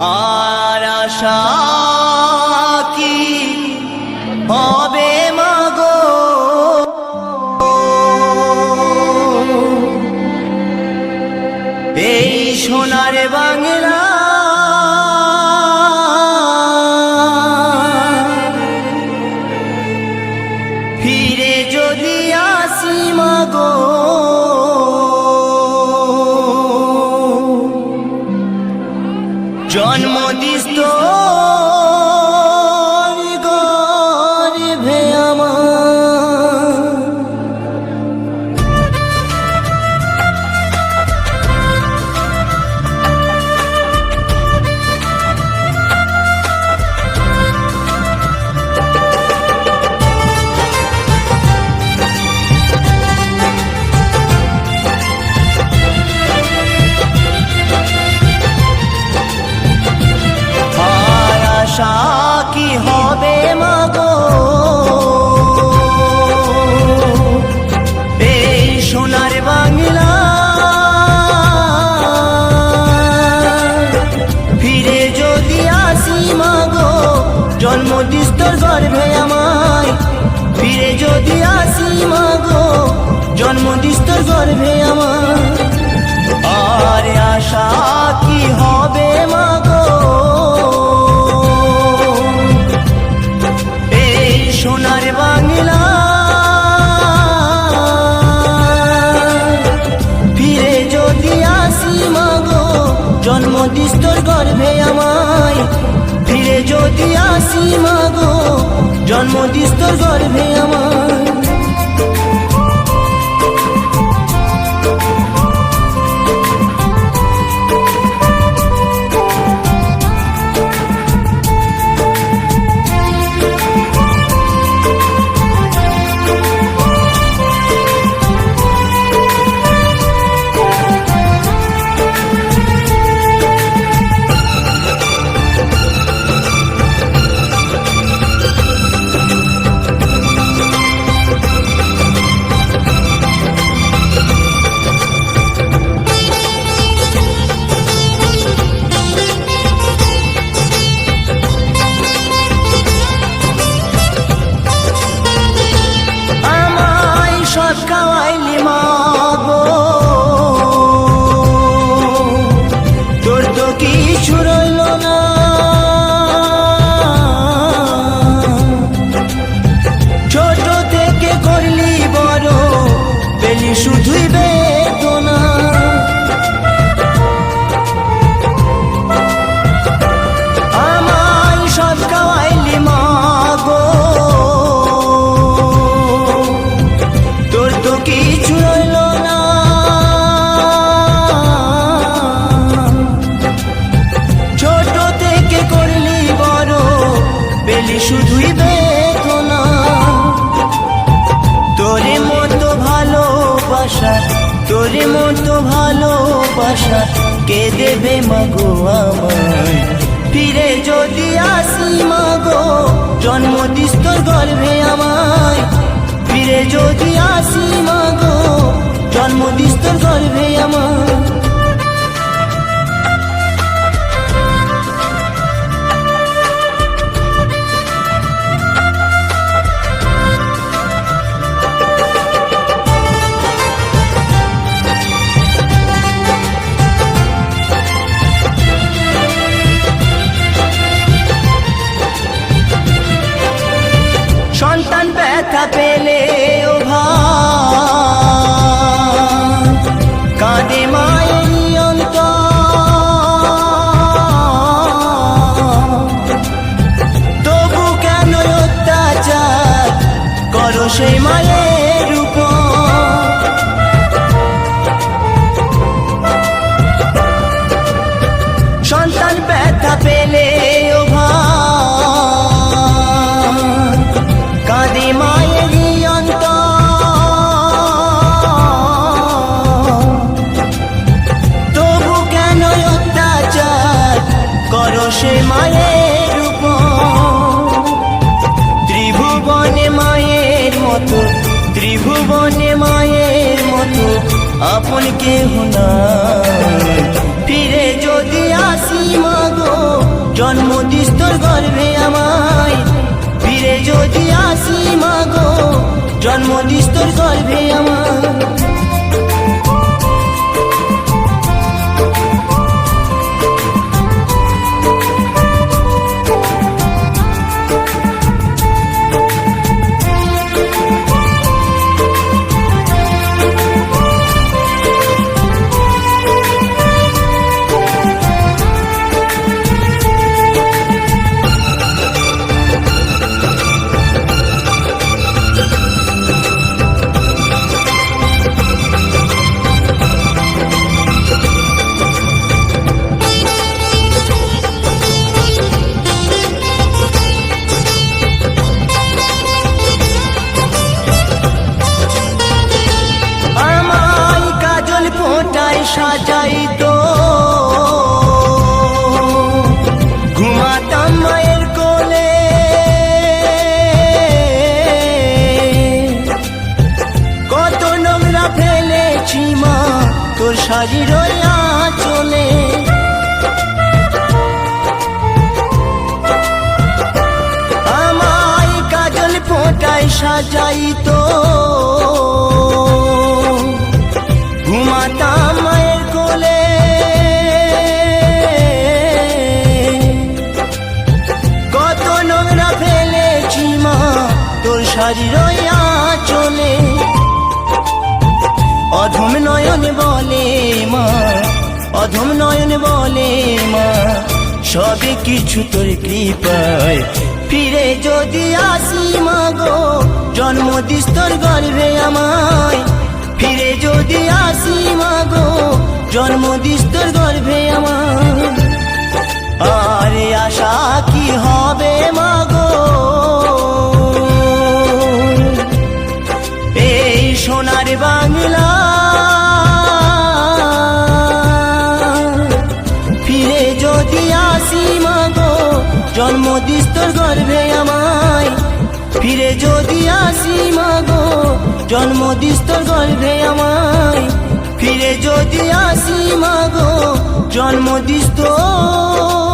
আর মাগো? এই সোনার বাংলা আসি মাগো জন্ম দিস্ত গর্ভে আমার আশা কে দেবে মাগো আমায়? ফিরে যদি আসি মাগো, জন্ম দিস তোর গর্ভে আমায়। ফিরে যদি আসি মাগো, জন্ম দিস তোর গর্ভে আমায়। সেই মায়ের আপন কে হুনা ফিরে যদি আসি মাগো, জন্ম দিস তোর গর্ভে আমায়। ফিরে যদি আসি মাগো, জন্ম দিস তোর গর্ভে আমায়। তোর বলে মা, অধম নয়ন বলে মা, সবে কিছু তোর কৃপায়। ফিরে যদি আসি মাগো জন্ম দিস তোর গর্ভে আমায়। ফিরে যদি আসি মাগো জন্ম দিস তোর গর্ভে আমায়। আরে আশা কি হবে মাগো জন্ম দিস তোর গর্ভে আমায়। ফিরে যদি আসি মাগো, জন্ম দিস তোর গর্ভে আমায়। ফিরে যদি আসি মাগো, জন্ম দিস তোর